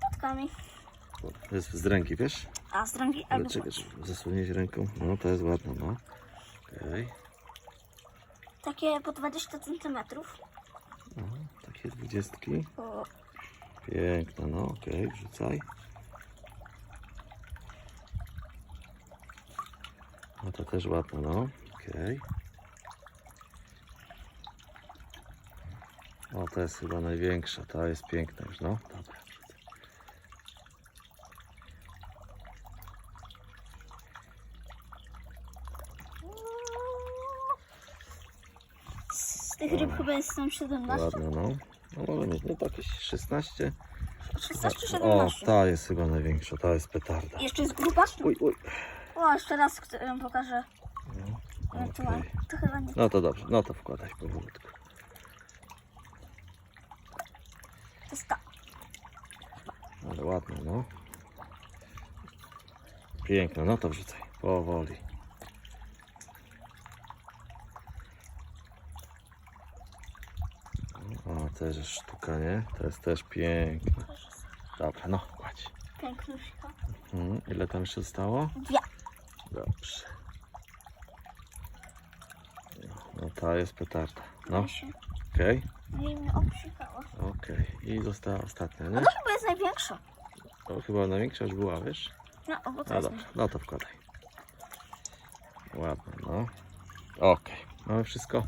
Płatkami. To jest z ręki, wiesz? A z Ale albo czekaj, zasłonić ręką. No, to jest ładne, no. Okej. Takie po 20 cm. No, takie dwudziestki. Piękne, no okej, wrzucaj. No to też ładne, no. Okej. O, to jest chyba największa, ta jest piękna już, no. Dobra, wrzucaj. Z tych ryb chyba jest tam 17. Ładne, no. No może mieć, no to jakieś 16. 16 czy O, 17. ta jest chyba największa, ta jest petarda. Jeszcze jest gruba? Uj, uj. O, jeszcze raz którą pokażę. No, No, to, to chyba nie. No to dobrze, no to wkładaj powolutku. To jest ta. Ale ładne, no. Piękne, no to wrzucaj. Powoli. O, też jest sztuka, nie? To jest też piękne. Dobra, no, kładź. Pięknuśka. Mhm. Ile tam jeszcze zostało? Dwie. Dobrze. No, no ta jest petarda. No, okej, jej mnie obsikała. I została ostatnia, A nie? to chyba jest największa. To chyba największa już była, wiesz? No, o, to No jest dobrze, no to wkładaj. Ładne, no. Okej, mamy wszystko?